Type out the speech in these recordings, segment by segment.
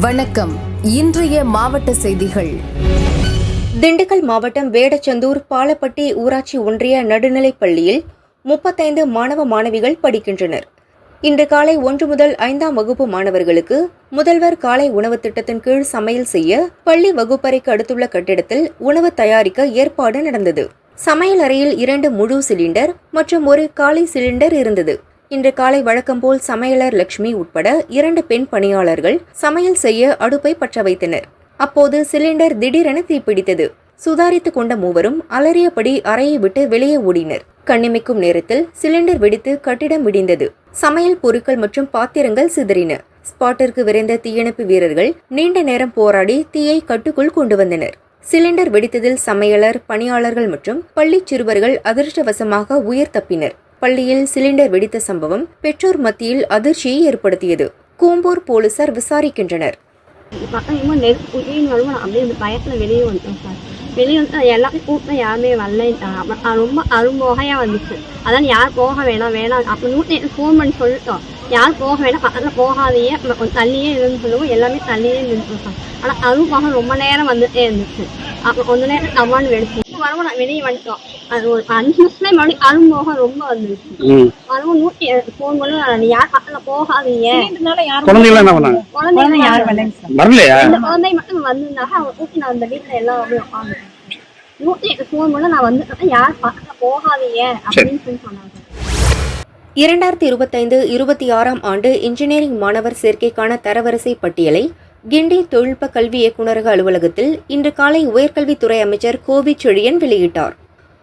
வணக்கம். இன்றைய மாவட்ட செய்திகள். திண்டுக்கல் மாவட்டம் வேடச்சந்தூர் பாலப்பட்டி ஊராட்சி ஒன்றிய நடுநிலைப் பள்ளியில் முப்பத்தைந்து மாணவ மாணவிகள் படிக்கின்றனர். இன்று காலை ஒன்று முதல் ஐந்தாம் வகுப்பு மாணவர்களுக்கு முதல்வர் காலை உணவு திட்டத்தின் கீழ் சமையல் செய்ய பள்ளி வகுப்பறைக்கு அடுத்துள்ள கட்டிடத்தில் உணவு தயாரிக்க ஏற்பாடு நடந்தது. சமையல் அறையில் இரண்டு முழு சிலிண்டர் மற்றும் ஒரு காலி சிலிண்டர் இருந்தது. இன்று காலை வழக்கம்போல் சமையலர் லட்சுமி உட்பட இரண்டு பெண் பணியாளர்கள் சமையல் செய்ய அடுப்பை பற்ற வைத்தனர். அப்போது சிலிண்டர் திடீரென தீப்பிடித்தது. சுதாரித்துக் கொண்ட மூவரும் அலறியபடி அறையை விட்டு வெளியே ஓடினர். கண்ணிமைக்கும் நேரத்தில் சிலிண்டர் வெடித்து கட்டிடம் இடிந்தது. சமையல் பொருட்கள் மற்றும் பாத்திரங்கள் சிதறின. ஸ்பாட்டிற்கு விரைந்த தீயணைப்பு வீரர்கள் நீண்ட நேரம் போராடி தீயை கட்டுக்குள் கொண்டு வந்தனர். சிலிண்டர் வெடித்ததில் சமையலர் பணியாளர்கள் மற்றும் பள்ளி சிறுவர்கள் அதிர்ஷ்டவசமாக உயிர் தப்பினர். பள்ளியில் சிலிண்டர் வெடித்த சம்பவம் பெற்றோர் மத்தியில் அதிர்ச்சியை ஏற்படுத்தியது. கூம்பூர் போலீசார் விசாரிக்கின்றனர். பக்கம் அப்படியே பயத்தில் வெளியே வந்துட்டோம் சார் வெளியே வந்து எல்லாத்தையும் கூப்பிட்டு யாருமே வரலைன்ட்டாங்க அப்புறம் ரொம்ப அரும்போகையாக வந்துச்சு அதான் யார் போக வேணாம் வேணாம் அப்போ நூற்றி ஃபோன் பண்ணி சொல்லிட்டோம் யார் போக வேணாம் பக்கத்தில் போகாதையே கொஞ்சம் தள்ளியே இருந்து சொல்லுவோம் எல்லாமே தள்ளியே இருந்துச்சு ஆனால் அருள் போக ரொம்ப நேரம் வந்துட்டே இருந்துச்சு. அப்புறம் கொஞ்ச நேரம் டமான்னு வெடிச்சு வரவும் நான் வெளியே வந்துட்டோம். அது ஒரு அஞ்சு நிமிஷத்துல மறுபடியும் அரும்போக ரொம்ப வந்துருச்சு. அதுவும் நூற்றி ஃபோன் பண்ணி யார் பக்கத்தில் போகாதீங்க. குழந்தைகள் என்ன பண்ணாங்க? குழந்தைங்க யார் வரலைங்க வரலையா? இந்த குழந்தை மட்டும் வந்திருந்தாங்க அவங்க ஊட்டி நான் அந்த வீட்டில் எல்லாம் அப்படியே உட்காந்து நூற்றி எட்டு ஃபோன் பண்ண நான் வந்துட்டேன். யார் பக்கத்தில் போகாதீங்க. அப்படின்னு சொல்லி சொன்னாங்க. இரண்டாயிரத்தி இருபத்தைந்து இருபத்தி ஆறாம் ஆண்டு இன்ஜினியரிங் மாணவர் சேர்க்கைக்கான தரவரிசை பட்டியலை கிண்டி தொழில்நுட்ப கல்வி இயக்குநரக அலுவலகத்தில் இன்று காலை உயர்கல்வித்துறை அமைச்சர் கோவி செழியன் வெளியிட்டார்.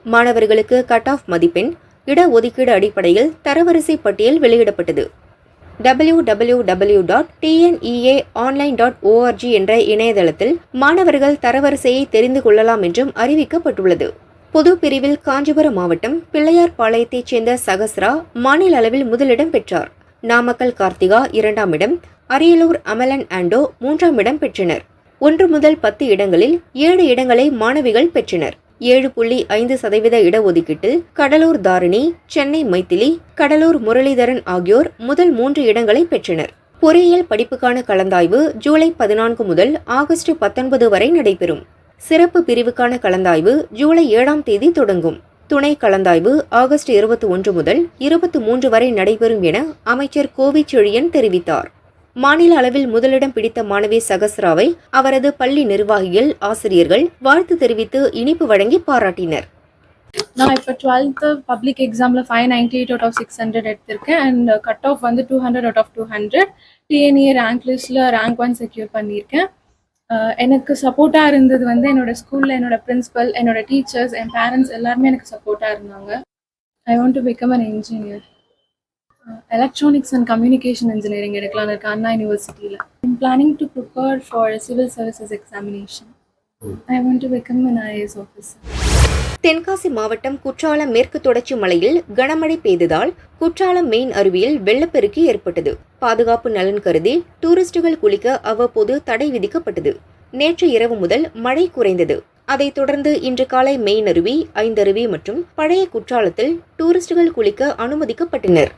மாணவர்களுக்கு கட் ஆஃப் மதிப்பெண் இடஒதுக்கீடு அடிப்படையில் தரவரிசை பட்டியல் வெளியிடப்பட்டது. W W W dot TNEA online dot ORG என்ற இணையதளத்தில் மாணவர்கள் தரவரிசையை தெரிந்து கொள்ளலாம் என்றும் அறிவிக்கப்பட்டுள்ளது. பொது பிரிவில் காஞ்சிபுரம் மாவட்டம் பிள்ளையார்பாளையத்தைச் சேர்ந்த சகஸ்ரா மாநில அளவில் முதலிடம் பெற்றார். நாமக்கல் கார்த்திகா இரண்டாம் இடம் அரியலூர் அமலன் ஆண்டோ மூன்றாம் இடம் பெற்றனர். ஒன்று முதல் பத்து இடங்களில் ஏழு இடங்களை மாணவிகள் பெற்றனர். ஏழு புள்ளி ஐந்து சதவீத இடஒதுக்கீட்டில் கடலூர் தாரிணி சென்னை மைத்திலி கடலூர் முரளிதரன் ஆகியோர் முதல் மூன்று இடங்களை பெற்றனர். பொறியியல் படிப்புக்கான கலந்தாய்வு ஜூலை பதினான்கு முதல் ஆகஸ்ட் பத்தொன்பது வரை நடைபெறும். சிறப்பு பிரிவுக்கான கலந்தாய்வு ஜூலை ஏழாம் தேதி தொடங்கும். துணை கலந்தாய்வு ஆகஸ்ட் இருபத்தி ஒன்று முதல் இருபத்தி மூன்று வரை நடைபெறும் என அமைச்சர் கோவி செழியன் தெரிவித்தார். மாநில அளவில் முதலிடம் பிடித்த மாணவி சகஸ்ராவை அவரது பள்ளி நிர்வாகிகள் ஆசிரியர்கள் வாழ்த்து தெரிவித்து இனிப்பு வழங்கி பாராட்டினர். நான் இப்போ டுவெல்த்து பப்ளிக் எக்ஸாமில் five ninety eight out of six hundred எடுத்திருக்கேன். அண்ட் கட் ஆஃப் வந்து two hundred out of two hundred TNEA rank லிஸ்ட்டில் ரேங்க் ஒன் செக்யூர் பண்ணியிருக்கேன். எனக்கு சப்போர்ட்டாக இருந்தது வந்து என்னோட ஸ்கூலில் என்னோட பிரின்சிபல் என்னோட டீச்சர்ஸ் என் பேரண்ட்ஸ் எல்லாருமே எனக்கு சப்போர்ட்டாக இருந்தாங்க. I want to become an engineer electronics and communication engineering எடுக்கலாம்னு இருக்கேன் அண்ணா யூனிவர்சிட்டியில் I'm planning to prepare for civil services examination I want to become an IAS officer Tenkasi மாவட்டம் குற்றாலம் மேற்கு தொடர்ச்சி மலையில் கனமழை பெய்ததால் குற்றாலம் மெயின் அருவியில் வெள்ளப்பெருக்கு ஏற்பட்டது. பாதுகாப்பு நலன் கருதி டூரிஸ்டுகள் குளிக்க அவ்வப்போது தடை விதிக்கப்பட்டது. நேற்று இரவு முதல் மழை குறைந்தது. அதைத் தொடர்ந்து இன்று காலை மெயின் அருவி ஐந்தருவி மற்றும் பழைய குற்றாலத்தில் டூரிஸ்டுகள் குளிக்க அனுமதிக்கப்பட்டனர்.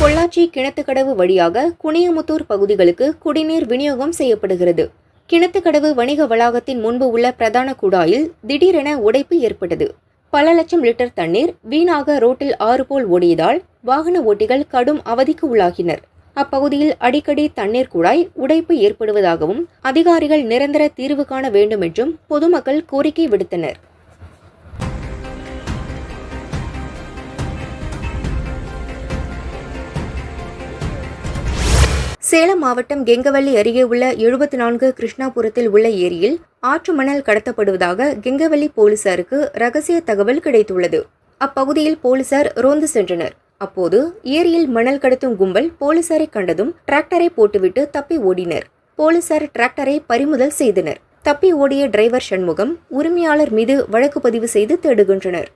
பொள்ளாச்சி கிணத்துக்கடவு வழியாக குனியமுத்தூர் பகுதிகளுக்கு குடிநீர் விநியோகம் செய்யப்படுகிறது. கிணத்துக்கடவு வணிக வளாகத்தின் முன்பு உள்ள பிரதான குழாயில் திடீரென உடைப்பு ஏற்பட்டது. பல லட்சம் லிட்டர் தண்ணீர் வீணாக ரோட்டில் ஆறு போல் ஓடியதால் வாகன ஓட்டிகள் கடும் அவதிக்கு உள்ளாகினர். அப்பகுதியில் அடிக்கடி தண்ணீர் குழாய் உடைப்பு ஏற்படுவதாகவும் அதிகாரிகள் நிரந்தர தீர்வு காண வேண்டும் என்றும் பொதுமக்கள் கோரிக்கை விடுத்தனர். சேலம் மாவட்டம் கெங்கவல்லி அருகே உள்ள எழுபத்தி நான்கு கிருஷ்ணாபுரத்தில் உள்ள ஏரியில் ஆற்று மணல் கடத்தப்படுவதாக கெங்கவல்லி போலீசாருக்கு ரகசிய தகவல் கிடைத்துள்ளது. அப்பகுதியில் போலீசார் ரோந்து சென்றனர். அப்போது ஏரியில் மணல் கடத்தும் கும்பல் போலீசாரை கண்டதும் டிராக்டரை போட்டுவிட்டு தப்பி ஓடினர். போலீசார் டிராக்டரை பறிமுதல் செய்தனர். தப்பி ஓடிய டிரைவர் சண்முகம் உரிமையாளர் மீது வழக்கு பதிவு செய்து தேடுகின்றனர்.